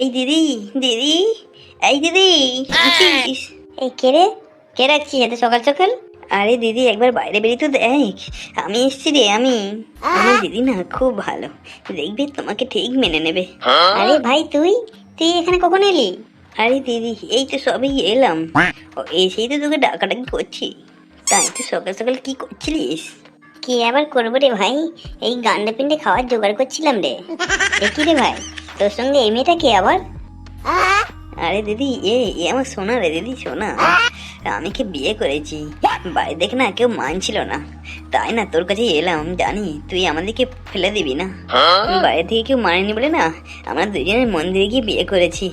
এই দিদি দিদি এই দিদি আছিস? এই কে রে কে রাখছিস এত সকাল সকাল আরে দিদি একবার বাইরে বেরিয়ে তো দেখ আমি এসছি রে আমি আমার দিদি না খুব ভালো দেখবি তোমাকে ঠিক মেনে নেবে আরে ভাই তুই তুই এখানে কখন এলি আরে দিদি এই তো সবেই এলাম ও এসেই তো তোকে ডাকাডাকি করছি তাই তো সকাল সকাল কি করছিলিস কি আবার করব রে ভাই এই গান্ডে পিন্ডে খাওয়ার জোগাড় করছিলাম রে কি রে ভাই তোর সঙ্গে এই মেয়েটা কে আবার? আরে দিদি এ এ আমার সোনা রে দিদি সোনা। আমি কি বিয়ে করেছি। বাড়ি দেখ না কেউ মানছিল না। তাই না তোর কাছে এলাম জানি। তুই আমাদেরকে ফেলে দিবি না। বাইরে থেকে কেউ মানেনি বলে না আমরা দুজনের মন্দিরে গিয়ে বিয়ে করেছি।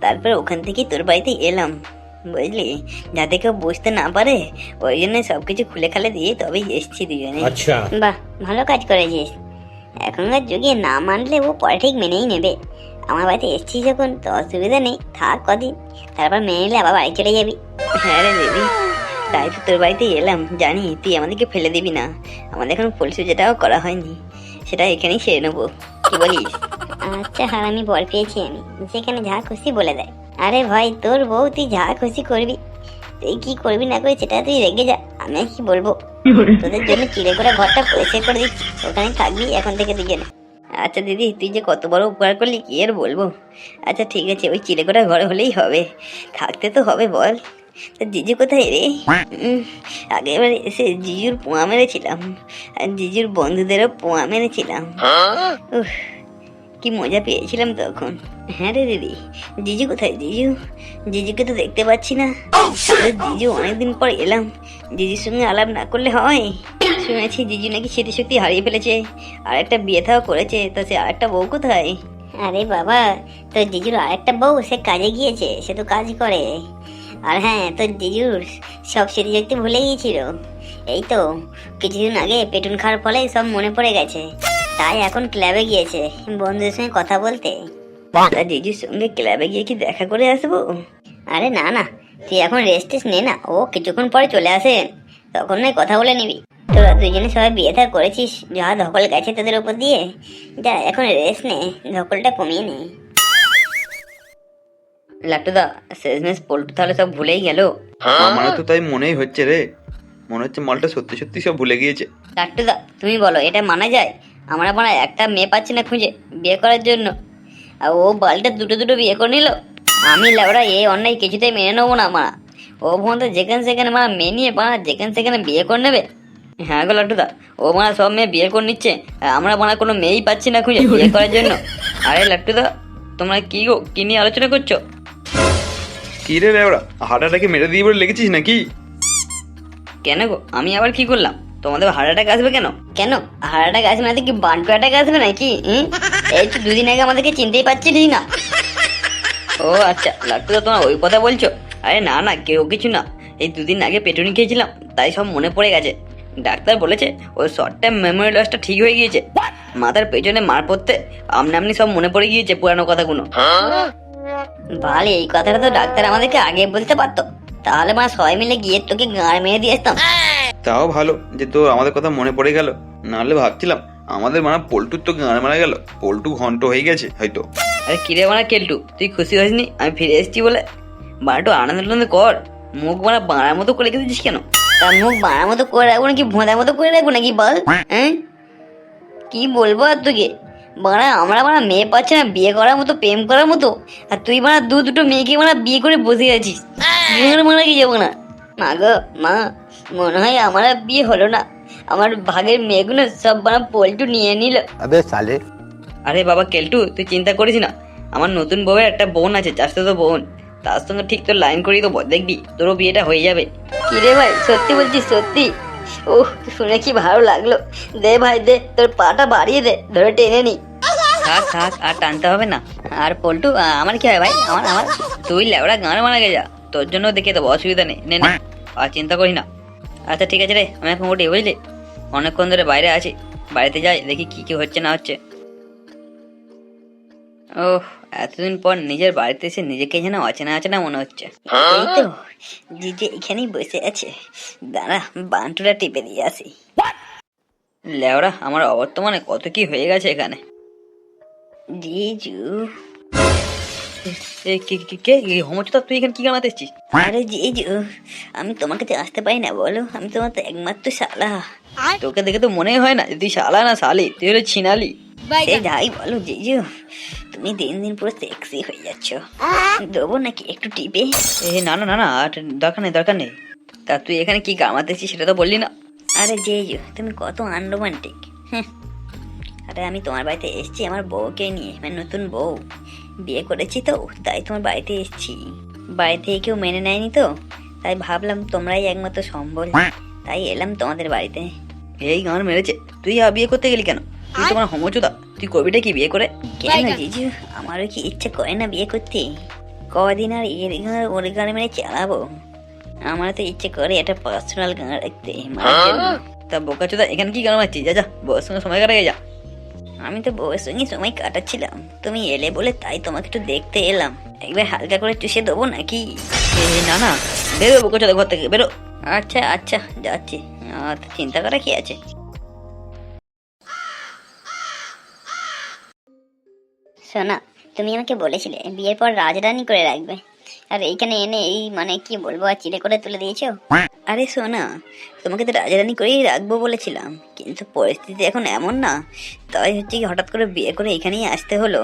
তারপর ওখান থেকে তোর বাড়িতে এলাম। বুঝলি? যাতে কেউ বুঝতে না পারে ওই জন্য সবকিছু খুলে খালে দিয়ে তবেই এসছি দুজনে। আচ্ছা। বাহ ভালো কাজ করেছিস। এখনকার যুগে না মানলে ও পরে ঠিক মেনেই নেবে। আমার বাড়িতে এসছিস যখন তো অসুবিধা নেই থাক কদিন তারপর মেনে নিলে আবার বাড়ি চলে যাবি। হ্যাঁ রে দিদি তাই তো তোর বাড়িতে এলাম জানি তুই আমাদেরকে ফেলে দিবি না। আমাদের এখন ফুলসু যেটাও করা হয়নি সেটা এখানেই সেরে নেব। কি বলিস? আচ্ছা হার আমি বল পেয়েছি আমি। যেখানে যা খুশি বলে দেয়। আরে ভাই তোর বউ তুই যা খুশি করবি। তুই কি করবি না করবি সেটা তুই রেগে যা আমি কি বলব? তোদের জন্য চিড়ে করে ঘরটা পরিষ্কার করে দিচ্ছি? ওখানে থাকবি এখন থেকে দুজনে আচ্ছা দিদি তুই যে কত বড় উপকার করলি কি আর বলব? আচ্ছা ঠিক আছে ওই চিড়েকোটা ঘর হলেই হবে। থাকতে তো হবে বল। তা জিজু কোথায় রে? উম, আগেরবার এসে জিজুর পোয়া মেরেছিলাম। আর জিজুর বন্ধুদেরও পোয়া মেরেছিলাম। কি মজা পেয়েছিলাম তখন। হ্যাঁ রে দিদি জিজু কোথায় জিজু? জিজুকে তো দেখতে পাচ্ছি না। তাহলে জিজু অনেকদিন পর এলাম। জিজুর সঙ্গে আলাপ না করলে হয়? শুনেছি জিজু নাকি স্মৃতিশক্তি হারিয়ে ফেলেছে আর একটা বিয়ে থাও করেছে তা সে আরেকটা বউ কোথায়? আরে বাবা তোর জিজুর আরেকটা বউ সে কাজে গিয়েছে সে তো কাজ করে। আর হ্যাঁ তোর জিজুর সব স্মৃতিশক্তি ভুলে গিয়েছিল। এই তো কিছুদিন আগে পেটুন খাওয়ার ফলে সব মনে পড়ে গেছে। তাই এখন ক্লাবে গিয়েছে বন্ধুদের সঙ্গে কথা বলতে। তা জিজুর সঙ্গে ক্লাবে গিয়ে কি দেখা করে আসব? আরে না না। তুই এখন রেস্ট টেস্ট নে না। ও কিছুক্ষণ পরে চলে আসে। তখন নয় কথা বলে নিবি। তোরা দুজনে সবাই বিয়ে থা করেছিস। যা ধকল গেছে তোদের উপর দিয়ে। যা এখন রেস্ট নে। ধকলটা কমিয়ে নে। লাটুদা শেষমেশ পল্টু তাহলে সব ভুলেই গেল। আমারও তো তাই মনেই হচ্ছে রে। মনে হচ্ছে মালটা সত্যি সত্যি সব ভুলে গিয়েছে। লাট্টুদা তুমি বলো এটা মানা যায়? আমরা মানে একটা মেয়ে পাচ্ছি না খুঁজে। বিয়ে করার জন্য। আর ও বালটা দুটো দুটো বিয়ে করে নিল। আমি লাউরা এই অন্যায় কিছুতেই মেনে নেব না মারা ও পর্যন্ত যেখানে সেখানে মারা মেয়ে নিয়ে মারা যেখানে সেখানে বিয়ে করে নেবে। হ্যাঁ গো লাট্টুদা ও মারা সব মেয়ে বিয়ে করে নিচ্ছে আমরা মারা কোনো মেয়েই পাচ্ছি না খুঁজে বিয়ে করার জন্য। আরে লাট্টুদা তোমরা কি গো কি নিয়ে আলোচনা করছ? কি রে রেওড়া হাঁটাটাকে মেরে দিয়ে বলে লেগেছিস নাকি? কেন গো আমি আবার কি করলাম? তোমাদের হার্ট অ্যাটাক আসবে কেন? কেন? হার্ট অ্যাটাক আসবে না তো কি বান্টু অ্যাটাক আসবে নাকি? হুম? এই তো দুদিন আগে আমাদেরকে চিনতেই পারছিলিস না ও আচ্ছা লাট্টু তোমার ওই কথা বলছো? আরে, না না, কেউ কিছু না। এই দুদিন আগে পেটুনি খেয়েছিলাম, তাই সব মনে পড়ে গেছে। ডাক্তার বলেছে ওই শর্ট টাইম মেমোরি লসটা ঠিক হয়ে গিয়েছে। মাথার পেছনে মার পড়তে আমনি আমনি সব মনে পড়ে গিয়েছে পুরানো কথাগুলো। ভালো এই কথাটা তো ডাক্তার আমাদেরকে আগে বলতে পারতো। তাহলে মা, সবাই মিলে গিয়ে তোকে গাঁড় মেরে দিয়ে আসতাম। তাও ভালো যে তোর আমাদের কথা মনে পড়ে গেল। নাহলে ভাবছিলাম আমাদের মানে পল্টুর তো গান মারা গেল পল্টু ঘন্ট হয়ে গেছে হয়তো। আরে কিরে বানা কেলটু তুই খুশি হসনি? আমি ফিরে এসেছি বলে বাড়াটু আনন্দ টানন্দ কর। মুখ বানা বাড়ার মতো করে দিচ্ছিস কেন? তার মুখ বাড়ার মতো করে রাখব নাকি ভোঁদার মতো করে রাখব নাকি বল? হ্যাঁ? কি বলব আর তোকে? বাড়া আমরা বাড়া মেয়ে পাচ্ছে না বিয়ে করার মতো প্রেম করার মতো আর তুই বাড়া দু দুটো মেয়েকে বাড়া বিয়ে করে বসে আছিস। মারা কি যাব না। মা গো মা মনে হয় আমার আর বিয়ে হলো না। আমার ভাগের মেয়েগুলো সব বানা পল্টু নিয়ে নিল। আবে সালে। আরে বাবা কেলটু তুই চিন্তা করিস না। আমার নতুন বউয়ের একটা বোন আছে চাষতে তো বোন। তার সঙ্গে ঠিক তোর লাইন করিয়ে দেবো দেখবি তোরও বিয়েটা হয়ে যাবে। কি রে ভাই সত্যি বলছিস সত্যি? ও শুনে কি ভালো লাগল। দে ভাই দে তোর পাটা বাড়িয়ে দে ধরে টেনে নি। থাক থাক আর টানতে হবে না। আর পল্টু আমার কি হয় ভাই? আমার আমার তুই ল্যাবড়া গান মারা গেছে তোর জন্য দেখে দেবো অসুবিধা নেই নে না। আর চিন্তা করি না। আচ্ছা ঠিক আছে রে আমি এখন ওটি বুঝলি? অনেকক্ষণ ধরে বাইরে আছি। বাড়িতে যাই দেখি কি কি হচ্ছে না হচ্ছে। ওহ এতদিন পর নিজের বাড়িতে এসে নিজেকে যেন অচেনা অচেনা মনে হচ্ছে। এই তো জিজে এখানেই বসে আছে। দাঁড়া বান্টুটা টিপে দিয়ে আসি। লেওরা আমার অবর্তমানে কত কি হয়ে গেছে এখানে? জিজু এ কে কে কে? হোমচটা তুই এখানে কি গানাতে এসছিস? আরে জিজু আমি তোমার কাছে আসতে পারি না বলো আমি তোমার তো একমাত্র শালা। তোকে দেখে তো মনেই হয় না যে তুই শালা না শালি তুই হলো ছিনালি। সে যাই বলো জিজু তুমি দিন দিন পুরো সেক্সি হয়ে যাচ্ছ। দেবো নাকি একটু টিপে? এ না না না না আর দরকার নেই দরকার নেই। তা তুই এখানে কি গামাতেছিস সেটা তো বললি না। আরে জিজু তুমি কত আনরোমান্টিক আরে আমি তোমার বাড়িতে এসেছি আমার বউকে নিয়ে মানে নতুন বউ। বিয়ে করেছি তো তাই তোমার বাড়িতে এসেছি। বাড়িতে কেউ মেনে নেয়নি তো তাই ভাবলাম তোমরাই একমাত্র সম্বল। তাই এলাম তোমাদের বাড়িতে। এই গান মেরেছে তুই আর বিয়ে করতে গেলি কেন? তুই তোমার হোমচুদা তুই কবিটা কি বিয়ে করে? কেন জিজু আমারও কি ইচ্ছে করে না বিয়ে করতে? কদিন আর এর গান ওর গান মেরে চালাবো? আমার তো ইচ্ছে করে একটা পার্সোনাল গান রাখতে জন্য। তা বোকাচোদা এখানে কি গান মারছিস? যা যা বউয়ের সময় কাটাই যা। আমি তো বউয়ের সঙ্গে সময় কাটাচ্ছিলাম। তুমি এলে বলে তাই তোমাকে একটু দেখতে এলাম। একবার হালকা করে চুষে দেবো নাকি? না না। বেরো বোকাচোদা ঘর থেকে বেরো। আচ্ছা আচ্ছা যাচ্ছি। চিন্তা করা কি আছে? শোনা তুমি আমাকে বলেছিলে বিয়ের পর রাজরানি করে রাখবে। আর এইখানে এনে এই মানে কি বলব আর চিলে করে তুলে দিয়েছ? আরে শোনা তোমাকে তো রাজারানি করেই রাখব বলেছিলাম কিন্তু পরিস্থিতি এখন এমন না। তাই হচ্ছে কি হঠাৎ করে বিয়ে করে এখানেই আসতে হলো।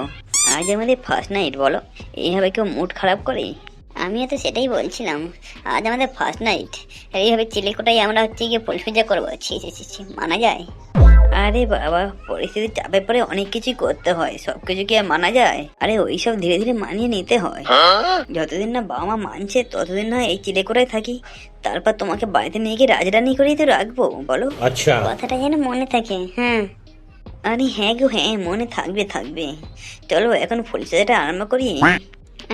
আজ আমাদের ফার্স্ট নাইট বলো? এইভাবে কেউ মুড খারাপ করে? আমিও তো সেটাই বলছিলাম আজ আমাদের ফার্স্ট নাইট এইভাবে চিলেকোটাই আমরা হচ্ছে গিয়ে ফুল করব। ছি ছি ছি মানা যায়? আরে বাবা পরিস্থিতির চাপে পরে অনেক কিছু করতে হয় সব কিছু কি আর মানা যায়? আরে ওইসব ধীরে ধীরে মানিয়ে নিতে হয়। যতদিন না বাবা মা মানছে ততদিন না এই চিলে করে থাকি। তারপর তোমাকে বাড়িতে নিয়ে গিয়ে রাজরানি করেই তো রাখব বলো? আচ্ছা। কথাটা যেন মনে থাকে হ্যাঁ। আরে হ্যাঁ গো হ্যাঁ মনে থাকবে থাকবে। চলো এখন ফুল সাজাটা আরম্ভ করি।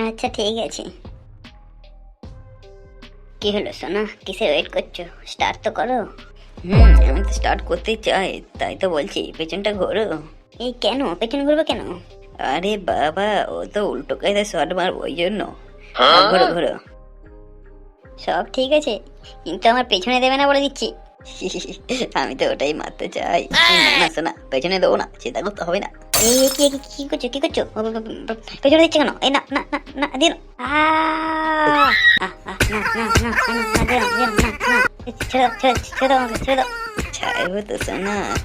আচ্ছা ঠিক আছে। কি হলো সোনা কিসে ওয়েট করছ? স্টার্ট তো করো। হুম আমি তো স্টার্ট করতে চাই তাই তো বলছি পেছনটা ঘোরো। এই কেন? পেছন ঘুরবো কেন? আরে বাবা ও তো উল্টো কায়দা শট মারবো ওই জন্য। ঘোরো ঘোরো। সব ঠিক আছে কিন্তু আমার পেছনে দেবে না বলে দিচ্ছি। আমি তো ওটাই মারতে চাই। না শোনা পেছনে দেবো না চিন্তা করতে হবে না। কি কি- না না না না দিন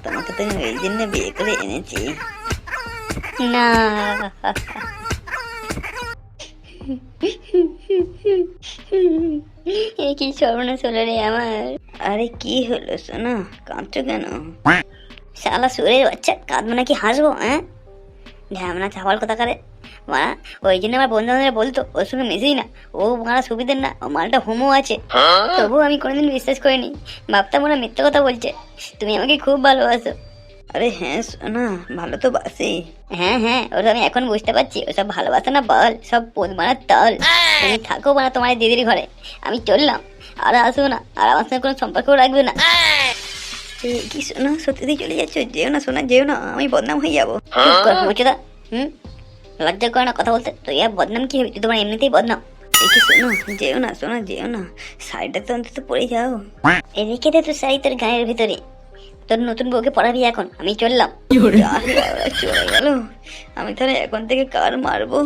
তোমাকে জন্য বিয়ে করে এনেছি না কি রে আমার আরে কি হলো শোনা কাঁদছো কেন শালা সুরের বাচ্চা কাঁদবো নাকি হাসবো হ্যাঁ? ঝামনা চাওয়ার কথা করে মারা, ওই জন্য আমার বন্ধু বান্ধবরা বলতো, ওর সঙ্গে মিশিস না, ও মারা সুবিধের না, ও মালটা হোমো আছে। তবুও আমি কোনোদিন বিশ্বাস করিনি। ভাবতাম ওরা মিথ্যে কথা বলছে। তুমি আমাকে খুব ভালোবাসো। আরে হ্যাঁ শোনা ভালো তো বাসি। হ্যাঁ হ্যাঁ ওটা আমি এখন বুঝতে পারছি। ওসব ভালোবাসা না বল, সব পোদ মারার তল তুমি থাকো না তোমার দিদির ঘরে। আমি চললাম। আর আসব না, আর আমার সঙ্গে কোনো সম্পর্কও রাখবে না। কি শোনা সত্যি চলে যাচ্ছ যেও না শোনা যেও না আমি বদনাম হয়ে যাব মুচুদা হুম লজ্জা করে না কথা বলতে তুই আর বদনাম কি হবে তুই তোমার এমনিতেই বদনাম এ কি শোনো যেও না শোনা যেও না শাড়িটা তো অন্তত পরে যাও এদিকে দে তুই শাড়ি তোর গায়ের ভিতরে তোর নতুন বউকে পড়াবি এখন আমি চললাম চলে গেল আমি তাহলে এখন থেকে কার মারবো